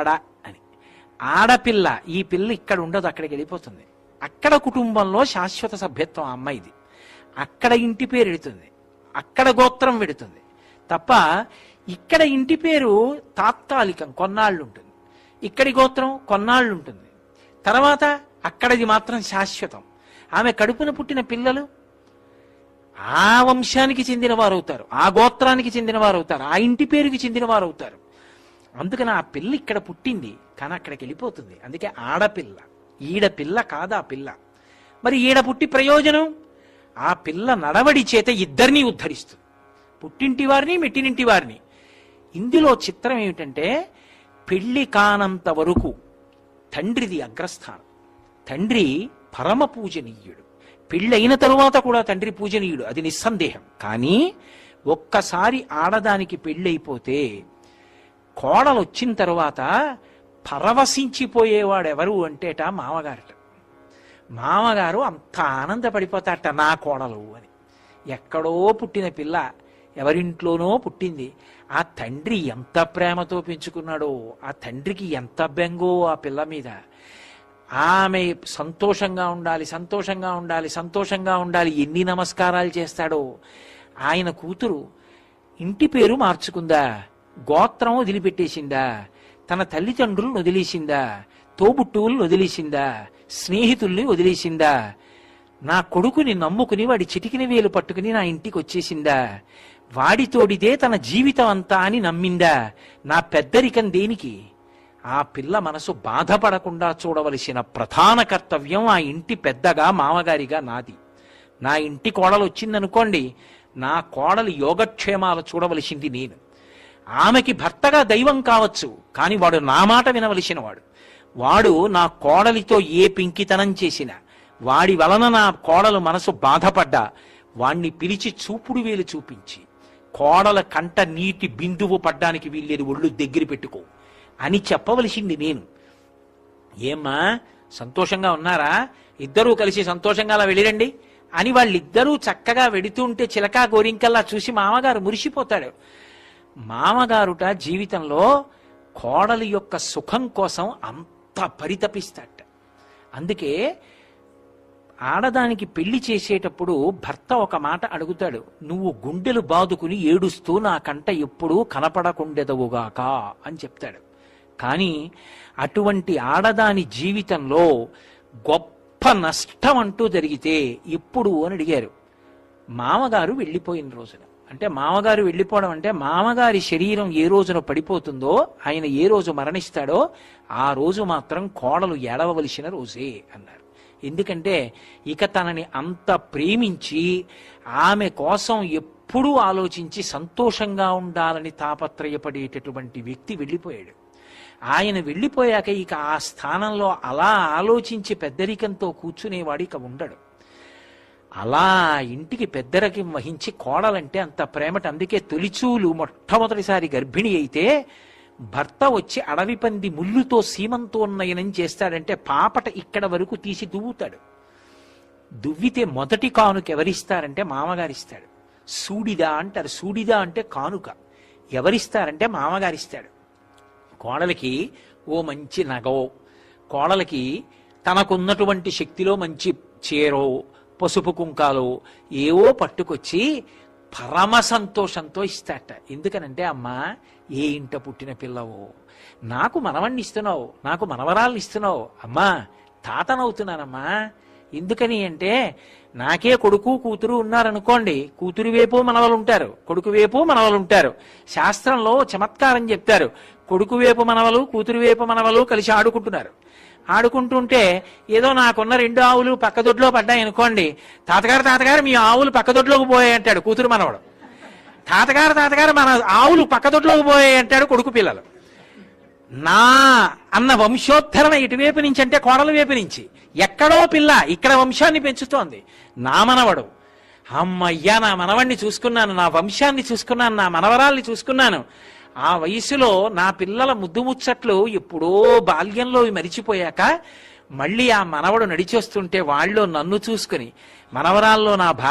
ఆడ అని. ఆడపిల్ల ఈ పిల్ల ఇక్కడ ఉండదు అక్కడికి వెళ్ళిపోతుంది. అక్కడ కుటుంబంలో శాశ్వత సభ్యత్వం ఆ అమ్మాయిది. అక్కడ ఇంటి పేరు ఎడుతుంది. అక్కడ గోత్రం వెడుతుంది. తప్ప ఇక్కడ ఇంటి పేరు తాత్కాలికం కొన్నాళ్ళు ఉంటుంది ఇక్కడి గోత్రం కొన్నాళ్ళు ఉంటుంది తర్వాత అక్కడది మాత్రం శాశ్వతం. ఆమె కడుపున పుట్టిన పిల్లలు ఆ వంశానికి చెందిన వారు అవుతారు ఆ గోత్రానికి చెందిన వారు అవుతారు ఆ ఇంటి పేరుకి చెందిన వారు అవుతారు అందుకని ఆ పిల్ల ఇక్కడ పుట్టింది కానీ అక్కడికి వెళ్ళిపోతుంది. అందుకే ఆడపిల్ల. ఈడ పిల్ల కాదా పిల్ల. మరి ఈడ పుట్టి ప్రయోజనం? ఆ పిల్ల నడవడి చేత ఇద్దరినీ ఉద్ధరిస్తుంది. పుట్టింటి వారిని మెట్టినింటి వారిని. ఇందులో చిత్రం ఏమిటంటే పెళ్ళి కానంత వరకు తండ్రిది అగ్రస్థానం. తండ్రి పరమ పూజనీయుడు. పెళ్ళైన తరువాత కూడా తండ్రి పూజనీయుడు. అది నిస్సందేహం. కానీ ఒక్కసారి ఆడదానికి పెళ్ళైపోతే కోడలు వచ్చిన తర్వాత పరవశించిపోయేవాడెవరు అంటేట మామగారట. మామగారు అంత ఆనందపడిపోతాట నా కోడలు అని. ఎక్కడో పుట్టిన పిల్ల ఎవరింట్లోనో పుట్టింది. ఆ తండ్రి ఎంత ప్రేమతో పెంచుకున్నాడో ఆ తండ్రికి ఎంత బెంగో ఆ పిల్ల మీద. ఆమె సంతోషంగా ఉండాలి సంతోషంగా ఉండాలి సంతోషంగా ఉండాలి ఎన్ని నమస్కారాలు చేస్తాడో. ఆయన కూతురు ఇంటి పేరు మార్చుకుందా? గోత్రం వదిలిపెట్టేసిందా? తన తల్లిదండ్రులను వదిలేసిందా? తోబుట్టువులను వదిలేసిందా? స్నేహితుల్ని వదిలేసిందా? నా కొడుకుని నమ్ముకుని వాడి చిటికిన వేలు పట్టుకుని నా ఇంటికి వచ్చేసిందా? వాడితోడిదే తన జీవితం అంతా అని నమ్మిందా? నా పెద్దరికం దేనికి? ఆ పిల్ల మనసు బాధపడకుండా చూడవలసిన ప్రధాన కర్తవ్యం ఆ ఇంటి పెద్దగా మామగారిగా నాది. నా ఇంటి కోడలు వచ్చిందనుకోండి నా కోడలు యోగక్షేమాలు చూడవలసింది నేను. ఆమెకి భర్తగా దైవం కావచ్చు కానీ వాడు నా మాట వినవలసిన వాడు వాడు నా కోడలితో ఏ పింకితనం చేసినా వాడి వలన నా కోడలు మనసు బాధపడ్డా వాణ్ణి పిలిచి చూపుడు వేలు చూపించి కోడల కంట నీటి బిందువు పడ్డానికి వీల్లేదు ఒళ్ళు దగ్గర పెట్టుకో. అని చెప్పవలసింది నేను. ఏమ్మా సంతోషంగా ఉన్నారా? ఇద్దరూ కలిసి సంతోషంగా అలా వెళ్ళిరండి? అని వాళ్ళిద్దరూ చక్కగా వెడుతుంటే చిలకా గోరింకల్లా చూసి మామగారు మురిసిపోతాడు. మామగారుట జీవితంలో కోడలి యొక్క సుఖం కోసం అంత పరితపిస్తాట అందుకే ఆడదానికి పెళ్ళి చేసేటప్పుడు భర్త ఒక మాట అడుగుతాడు నువ్వు గుండెలు బాదుకుని ఏడుస్తూ నా కంట ఎప్పుడూ కనపడకుండెదవుగాక అని చెప్తాడు. కానీ అటువంటి ఆడదాని జీవితంలో గొప్ప నష్టం అంటూ జరిగితే ఎప్పుడు అని అడిగారు. మామగారు వెళ్ళిపోయిన రోజున అంటే మామగారు వెళ్ళిపోవడం అంటే మామగారి శరీరం ఏ రోజున పడిపోతుందో ఆయన ఏ రోజు మరణిస్తాడో ఆ రోజు మాత్రం కోడలు ఏడవలసిన రోజే అన్నారు. ఎందుకంటే ఇక తనని అంత ప్రేమించి ఆమె కోసం ఎప్పుడూ ఆలోచించి సంతోషంగా ఉండాలని తాపత్రయపడేటటువంటి వ్యక్తి వెళ్ళిపోయాడు. ఆయన వెళ్ళిపోయాక ఇక ఆ స్థానంలో అలా ఆలోచించి పెద్దరికంతో కూర్చునేవాడు ఇక ఉండడు. అలా ఇంటికి పెద్దరకం వహించి కోడలంటే అంత ప్రేమట. అందుకే తొలిచూలు మొట్టమొదటిసారి గర్భిణి అయితే భర్త వచ్చి అడవి పంది ముళ్ళుతో సీమంతోన్నయనం చేస్తాడంటే పాపట ఇక్కడ వరకు తీసి దువ్వుతాడు. దువ్వితే మొదటి కానుక ఎవరిస్తారంటే మామగారిస్తాడు. సూడిదా అంటారు. సూడిదా అంటే కానుక. ఎవరిస్తారంటే మామగారిస్తాడు. కోడలికి ఓ మంచి నగో కోడలికి తనకున్నటువంటి శక్తిలో మంచి చీరో. పసుపు కుంకాలు ఏవో పట్టుకొచ్చి పరమ సంతోషంతో ఇస్తాట ఎందుకనంటే అమ్మా ఏ ఇంట పుట్టిన పిల్లవో నాకు మనవణ్ణి ఇస్తున్నావు నాకు మనవరాల్ని ఇస్తున్నావు. అమ్మా తాతనవుతున్నానమ్మా. ఎందుకని అంటే నాకే కొడుకు కూతురు ఉన్నారనుకోండి కూతురు వైపు మనవలు ఉంటారు కొడుకు వైపు మనవలు ఉంటారు శాస్త్రంలో చమత్కారం చెప్తారు కొడుకు వైపు మనవలు కూతురు వైపు మనవలు కలిసి ఆడుకుంటున్నారు. ఆడుకుంటుంటే ఏదో నాకున్న రెండు ఆవులు పక్కదొడ్లో పడ్డాయి అనుకోండి. తాతగారు తాతగారు మీ ఆవులు పక్కదొడ్లోకి పోయాయి అంటాడు కూతురు మనవడు. తాతగారు తాతగారు మన ఆవులు పక్కదొడ్లోకి పోయాయి అంటాడు కొడుకు పిల్లలు. నా అన్న వంశోద్ధరణ ఇటువైపు నుంచి అంటే కోడల వైపు నుంచి. ఎక్కడో పిల్ల ఇక్కడ వంశాన్ని పెంచుతోంది. నా మనవడు. అమ్మయ్యా నా మనవణ్ణి చూసుకున్నాను నా వంశాన్ని చూసుకున్నాను నా మనవరాల్ని చూసుకున్నాను. ఆ వయసులో నా పిల్లల ముద్దు ముచ్చట్లు ఎప్పుడో బాల్యంలో మరిచిపోయాక మళ్ళీ ఆ మనవడు నడిచొస్తుంటే వాళ్ళు నన్ను చూసుకుని మనవరాల్లో నా